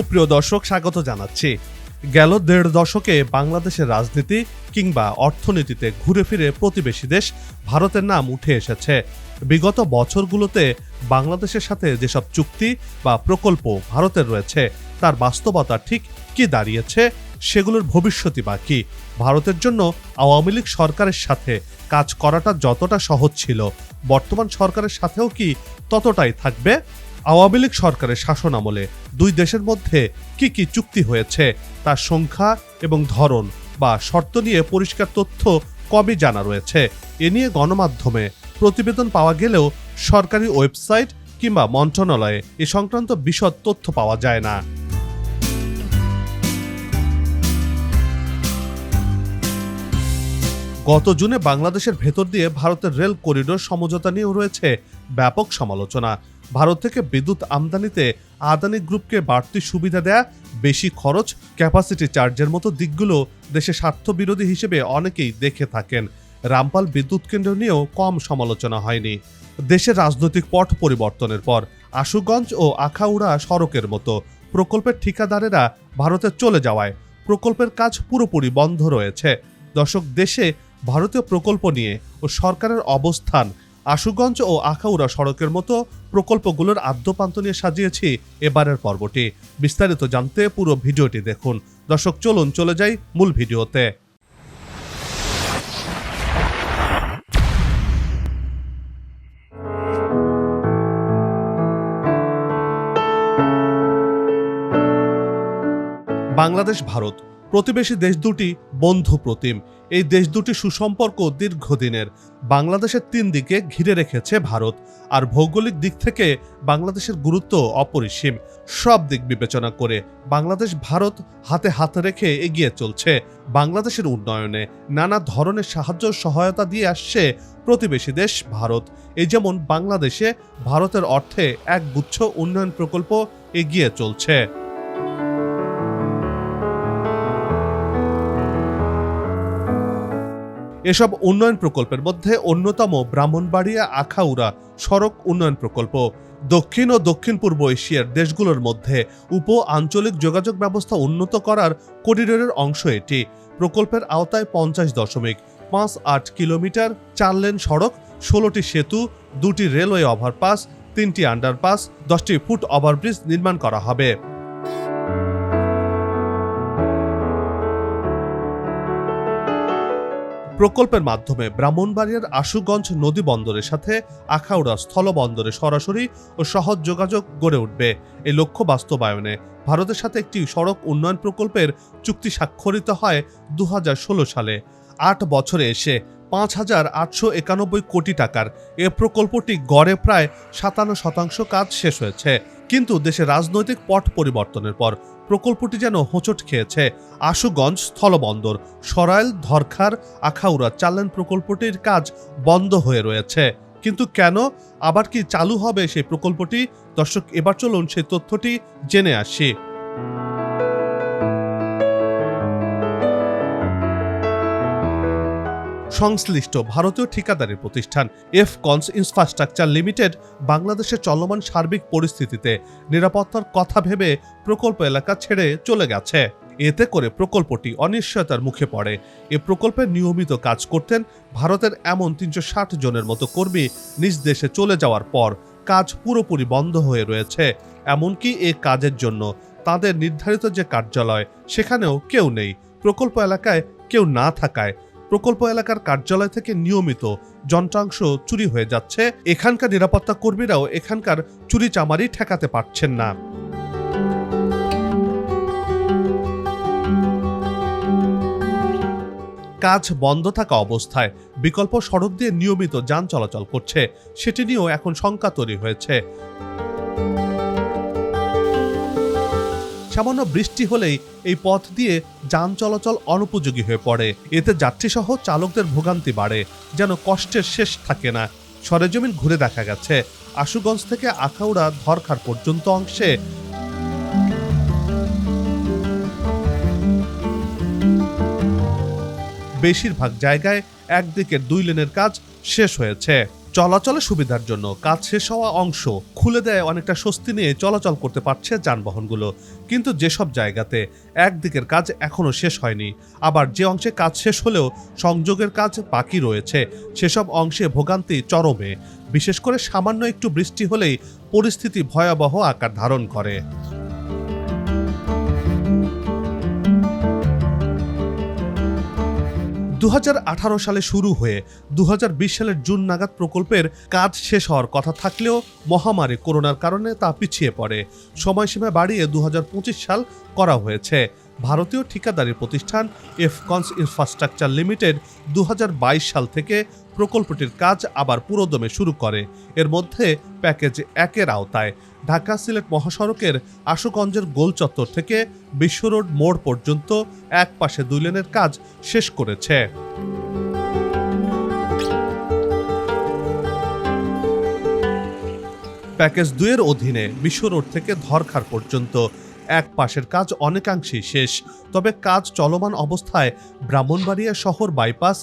সুপ্রিয় দর্শক, স্বাগত জানাচ্ছি। গেল দেড় দশকে বাংলাদেশের রাজনীতি কিংবা অর্থনীতিতে ঘুরে ফিরে প্রতিবেশী দেশ ভারতের নাম উঠে এসেছে। বিগত বছরগুলোতে বাংলাদেশের সাথে যেসব চুক্তি বা প্রকল্প ভারতের রয়েছে, তার বাস্তবতা ঠিক কি দাঁড়িয়েছে, সেগুলোর ভবিষ্যৎই বা কি? ভারতের জন্য আওয়ামী লীগ সরকারের সাথে কাজ করাটা যতটা সহজ ছিল, বর্তমান সরকারের সাথেও কি ততটাই থাকবে? আওয়ামী লীগ সরকারের শাসন আমলে দুই দেশের মধ্যে কি কি চুক্তি হয়েছে, তার সংখ্যা এবং ধরন বা শর্ত নিয়ে পরিষ্কার তথ্য কবে জানা রয়েছে, এ নিয়ে গণমাধ্যমে প্রতিবেদন পাওয়া গেলেও সরকারি ওয়েবসাইট কিংবা মন্ত্রণালয়ে এ সংক্রান্ত বিশদ তথ্য পাওয়া যায় না। গত জুনে বাংলাদেশের ভেতর দিয়ে ভারতের রেল করিডোর সমঝোতা নিয়েও রয়েছে ব্যাপক সমালোচনা। ভারত থেকে বিদ্যুৎ আমদানিতে আদানি গ্রুপকে বাড়তি সুবিধা দেয়া, বেশি খরচ ক্যাপাসিটি চার্জের মতো দিকগুলো দেশে স্বার্থবিরোধী হিসেবে অনেকেই দেখে থাকেন। রামপাল বিদ্যুৎ কেন্দ্র নিয়েও কম সমালোচনা হয়নি। দেশের রাজনৈতিক পট পরিবর্তনের পর আশুগঞ্জ ও আখাউড়া সড়কের মতো প্রকল্পের ঠিকাদারেরা ভারতে চলে যাওয়ায় প্রকল্পের কাজ পুরোপুরি বন্ধ রয়েছে। দর্শক, দেশে ভারতীয় প্রকল্প নিয়ে ও সরকারের অবস্থান আশুগঞ্জ ও আখাউড়া সড়কের মতো প্রকল্পগুলোর আদ্যপান্ত নিয়ে সাজিয়েছি এবারের পর্বটি। বিস্তারিত জানতে পুরো ভিডিওটি দেখুন। দর্শক, চলুন, চলে যাই মূল ভিডিওতে। বাংলাদেশ, ভারত। প্রতিবেশী দেশ দুটি বন্ধু প্রতিম। এই দেশ দুটি সুসম্পর্ক দীর্ঘদিনের। বাংলাদেশের তিন দিকে ঘিরে রেখেছে ভারত। আর ভৌগোলিক দিক থেকে বাংলাদেশের গুরুত্ব অপরিসীম। সব দিক বিবেচনা করে বাংলাদেশ ভারত হাতে হাত রেখে এগিয়ে চলছে বাংলাদেশের উন্নয়নে। নানা ধরনের সাহায্য সহায়তা দিয়ে আসছে প্রতিবেশী দেশ ভারত। এই যেমন বাংলাদেশে ভারতের অর্থে এক গুচ্ছ উন্নয়ন প্রকল্প এগিয়ে চলছে। এসব উন্নয়ন প্রকল্পের মধ্যে অন্যতম ব্রাহ্মণবাড়িয়া, আখাউড়া সড়ক উন্নয়ন প্রকল্প। দক্ষিণ ও দক্ষিণ পূর্ব এশিয়ার দেশগুলোর মধ্যে উপ আঞ্চলিক যোগাযোগ ব্যবস্থা উন্নত করার করিডোরের অংশ এটি। প্রকল্পের আওতায় পঞ্চাশ দশমিক পাঁচ আট কিলোমিটার, চার লেন সড়ক, ষোলোটি সেতু, দুটি রেলওয়ে ওভারপাস, তিনটি আন্ডারপাস, দশটি ফুট ওভারব্রিজ নির্মাণ করা হবে। প্রকল্পের মাধ্যমে ব্রাহ্মণবাড়িয়ার আশুগঞ্জ নদী বন্দরের সাথে আখাউড়া স্থলবন্দরে সরাসরি ও সহজ যোগাযোগ গড়ে উঠবে। এই লক্ষ্য বাস্তবায়নে ভারতের সাথে একটি সড়ক উন্নয়ন প্রকল্পের চুক্তি স্বাক্ষরিত হয় দু হাজার ষোলো সালে। আট বছরে এসে পাঁচ হাজার আটশো একানব্বই কোটি টাকার এ প্রকল্পটি গড়ে প্রায় সাতান্ন শতাংশ কাজ শেষ হয়েছে। কিন্তু দেশের রাজনৈতিক পট পরিবর্তনের পর প্রকল্পটি যেন হোঁচট খেয়েছে। আশুগঞ্জ স্থলবন্দর, সরাইল, ধরখার, আখাউড়া চালান প্রকল্পটির কাজ বন্ধ হয়ে রয়েছে। কিন্তু কেন? আবার কি চালু হবে সেই প্রকল্পটি? দর্শক, এবার চলুন সেই তথ্যটি জেনে আসি। সংশ্লিষ্ট ভারতীয় ঠিকাদারি প্রতিষ্ঠান এফ কনস ইনফ্রাস্ট্রাকচার লিমিটেড বাংলাদেশের চলমান সার্বিক পরিস্থিতিতে নিরাপত্তার কথা ভেবে প্রকল্প এলাকা ছেড়ে চলে গেছে। এতে করে প্রকল্পটি অনিশ্চয়তার মুখে পড়ে। এ প্রকল্পে নিয়মিত কাজ করতেন ভারতের এমন তিনশো ষাট জনের মতো কর্মী নিজ দেশে চলে যাওয়ার পর কাজ পুরোপুরি বন্ধ হয়ে রয়েছে। এমনকি এ কাজের জন্য তাদের নির্ধারিত যে কার্যালয়, সেখানেও কেউ নেই। প্রকল্প এলাকায় কেউ না থাকায় প্রকল্প এলাকার কার্যালয় থেকে নিয়মিত যন্ত্রাংশ চুরি হয়ে যাচ্ছে। এখানকার নিরাপত্তা কর্মীরাও এখানকার চুরি চামারি ঠেকাতে পারছেন না। কাজ বন্ধ থাকা অবস্থায় বিকল্প সড়ক দিয়ে নিয়মিত যান চলাচল করছে। সেটি নিয়েও এখন শঙ্কা তৈরি হয়েছে। সামান্য বৃষ্টি হলেই এই পথ দিয়ে যান চলাচল অনুপযোগী হয়ে পড়ে। এতে যাত্রীসহ চালকদের ভোগান্তি বাড়ে, যেন কষ্টের শেষ থাকে না। সরেজমিন ঘুরে দেখা গেছে। আশুগঞ্জ থেকে আখাউড়া ধরখার পর্যন্ত অংশে। বেশিরভাগ জায়গায় একদিকে দুই লেনের কাজ শেষ হয়েছে। চলাচলের সুবিধার জন্য কাজ শেষ হওয়া অংশ খুলে দেয় অনেকটা স্বস্তি নিয়ে চলাচল করতে পারছে যানবাহনগুলো। কিন্তু যেসব জায়গাতে একদিকের কাজ এখনও শেষ হয়নি, আবার যে অংশে কাজ শেষ হলেও সংযোগের কাজ বাকি রয়েছে, সেসব অংশে ভোগান্তি চরমে। বিশেষ করে সামান্য একটু বৃষ্টি হলেই পরিস্থিতি ভয়াবহ আকার ধারণ করে। দু হাজার আঠারো সালে শুরু হয়ে দু হাজার বিশ সালের জুন নাগাদ প্রকল্পের কাজ শেষ হওয়ার কথা থাকলেও মহামারী করোনার কারণে তা পিছিয়ে পড়ে। সময়সীমা বাড়িয়ে দু হাজার পঁচিশ সাল করা হয়েছে। ভারতীয় ঠিকাদারি প্রতিষ্ঠান এফকনস ইনফ্রাস্ট্রাকচার লিমিটেড দু হাজার বাইশ সাল থেকে প্রকল্পটির কাজ আবার পুরোদমে শুরু করে। এর মধ্যে প্যাকেজ একের আওতায়। ঢাকা সিলেট মহাসড়কের আশুগঞ্জের গোল চত্বর থেকে বিশ্ব রোড মোড় পর্যন্ত এক পাশে দুই লেনের কাজ শেষ করেছে। প্যাকেজ দুয়ের অধীনে বিশ্ব রোড থেকে ধরখার পর্যন্ত এক পাশের কাজ অনেকাংশেই শেষ। তবে কাজ চলমান অবস্থায় ব্রাহ্মণবাড়িয়া শহর বাইপাস,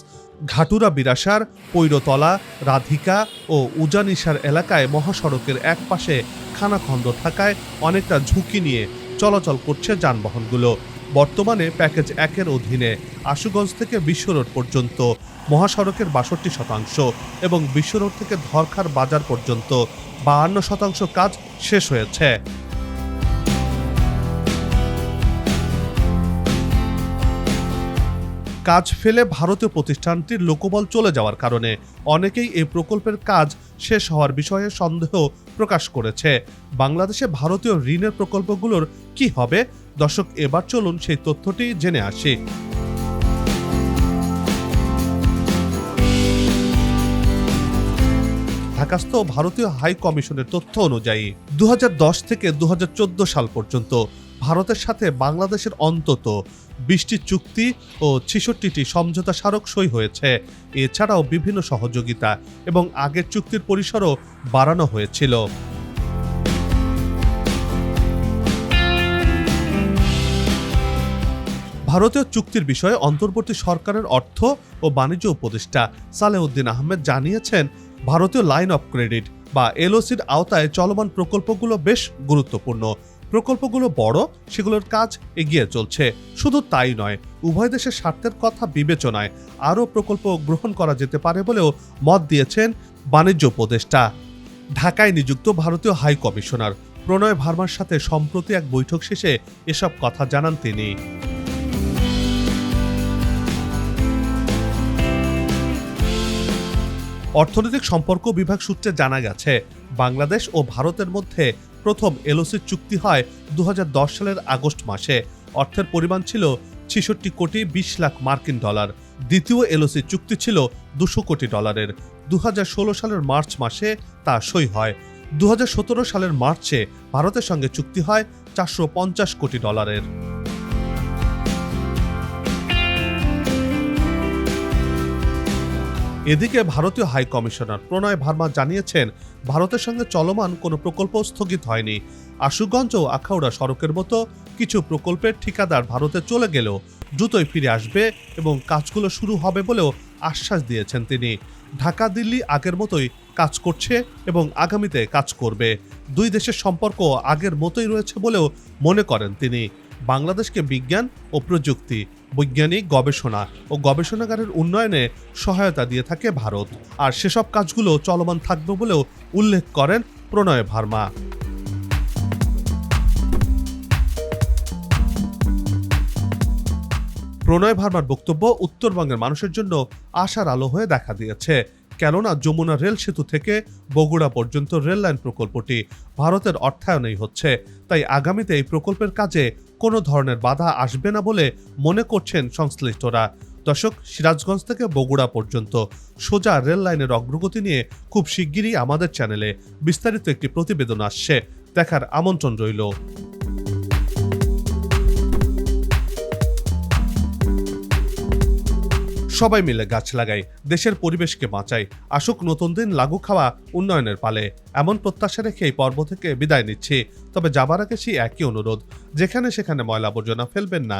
ঘাটুরা বিরাসার, পৈরতলা, রাধিকা ও উজানিসার এলাকায় মহাসড়কের এক পাশে খানাখন্দ থাকায় অনেকটা ঝুঁকি নিয়ে চলাচল করছে যানবাহনগুলো। বর্তমানে প্যাকেজ একের অধীনে আশুগঞ্জ থেকে বিশ্ব রোড পর্যন্ত, মহাসড়কের বাষট্টি শতাংশ এবং বিশ্ব রোড থেকে ধরখার বাজার পর্যন্ত বাহান্ন শতাংশ কাজ শেষ হয়েছে। কাজ ফেলে ভারতীয় প্রতিষ্ঠানটির লোকবল চলে যাওয়ার কারণে অনেকেই এই প্রকল্পের কাজ শেষ হওয়ার বিষয়ে সন্দেহ প্রকাশ করেছে। বাংলাদেশে ভারতীয় ঋণের প্রকল্পগুলোর কি হবে? দর্শক, এবার চলুন সেই তথ্যটি জেনে আসি। ঢাকাস্থ ভারতীয় হাই কমিশনের তথ্য অনুযায়ী দু হাজার দশ থেকে দু হাজার চোদ্দ সাল পর্যন্ত ভারতের সাথে বাংলাদেশের অন্তত বিশটি চুক্তি ও ছেষট্টিটি সমঝোতা স্মারক সই হয়েছে। এছাড়াও বিভিন্ন সহযোগিতা এবং আগের চুক্তির পরিসরও বাড়ানো হয়েছিল। ভারতীয় চুক্তির বিষয়ে অন্তর্বর্তী সরকারের অর্থ ও বাণিজ্য উপদেষ্টা সালেউদ্দিন আহমেদ জানিয়েছেন, ভারতীয় লাইন অফ ক্রেডিট বা এলওসির আওতায় চলমান প্রকল্পগুলো বেশ গুরুত্বপূর্ণ। প্রকল্পগুলো বড়, সেগুলোর কাজ এগিয়ে চলছে। শুধু তাই নয়, উভয় দেশের স্বার্থের কথা বিবেচনায় আরও প্রকল্প গ্রহণ করা যেতে পারে বলেও মত দিয়েছেন বাণিজ্য উপদেষ্টা। ঢাকায় নিযুক্ত ভারতীয় হাই কমিশনার প্রণয় ভার্মার সাথে সম্প্রতি এক বৈঠক শেষে এসব কথা জানান তিনি। অর্থনৈতিক সম্পর্ক বিভাগ সূত্রে জানা গেছে, বাংলাদেশ ও ভারতের মধ্যে প্রথম এলওসি চুক্তি হয় দু হাজার দশ সালের আগস্ট মাসে। অর্থের পরিমাণ ছিল ছেষট্টি কোটি বিশ লাখ মার্কিন ডলার। দ্বিতীয় এলওসি চুক্তি ছিল দুশো কোটি ডলারের। দু হাজার ষোলো সালের মার্চ মাসে তা সই হয়। দু হাজার সতেরো সালের মার্চে ভারতের সঙ্গে চুক্তি হয় চারশো পঞ্চাশ কোটি ডলারের। এদিকে ভারতীয় হাই কমিশনার প্রণয় ভার্মা জানিয়েছেন, ভারতের সঙ্গে চলমান কোনো প্রকল্প স্থগিত হয়নি। আশুগঞ্জ ও আখাউড়া সড়কের মতো কিছু প্রকল্পের ঠিকাদার ভারতে চলে গেলেও দ্রুতই ফিরে আসবে এবং কাজগুলো শুরু হবে বলেও আশ্বাস দিয়েছেন তিনি। ঢাকা, দিল্লি আগের মতোই কাজ করছে এবং আগামীতে কাজ করবে। দুই দেশের সম্পর্ক আগের মতোই রয়েছে বলেও মনে করেন তিনি। বাংলাদেশকে বিজ্ঞান ও প্রযুক্তি বৈজ্ঞানিক গবেষণা ও গবেষণাগারের উন্নয়নে সহায়তা দিয়ে থাকে ভারত। আর সেসব কাজগুলো চলমান থাকবে বলেও উল্লেখ করেন প্রণয় ভার্মা। প্রণয় ভার্মার বক্তব্য উত্তরবঙ্গের মানুষের জন্য আশার আলো হয়ে দেখা দিয়েছে। কেননা যমুনা রেল সেতু থেকে বগুড়া পর্যন্ত রেল লাইন প্রকল্পটি ভারতের অর্থায়নেই হচ্ছে। তাই আগামীতে এই প্রকল্পের কাজে কোনো ধরনের বাধা আসবে না বলে মনে করছেন সংশ্লিষ্টরা। দর্শক, সিরাজগঞ্জ থেকে বগুড়া পর্যন্ত সোজা রেল লাইনের অগ্রগতি নিয়ে খুব শিগগিরই আমাদের চ্যানেলে বিস্তারিত একটি প্রতিবেদন আসছে। দেখার আমন্ত্রণ রইল। সবাই মিলে গাছ লাগাই, দেশের পরিবেশকে বাঁচাই, আসুক নতুন দিন লাগু খাওয়া উন্নয়নের পালে। এমন প্রত্যাশা রেখে এই পর্ব থেকে বিদায় নিচ্ছি। তবে যাবার আগে সেই একই অনুরোধ, যেখানে সেখানে ময়লা আবর্জনা ফেলবেন না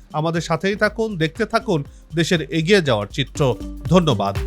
আমাদের সাথেই থাকুন দেখতে থাকুন দেশের এগিয়ে যাওয়ার চিত্র। ধন্যবাদ।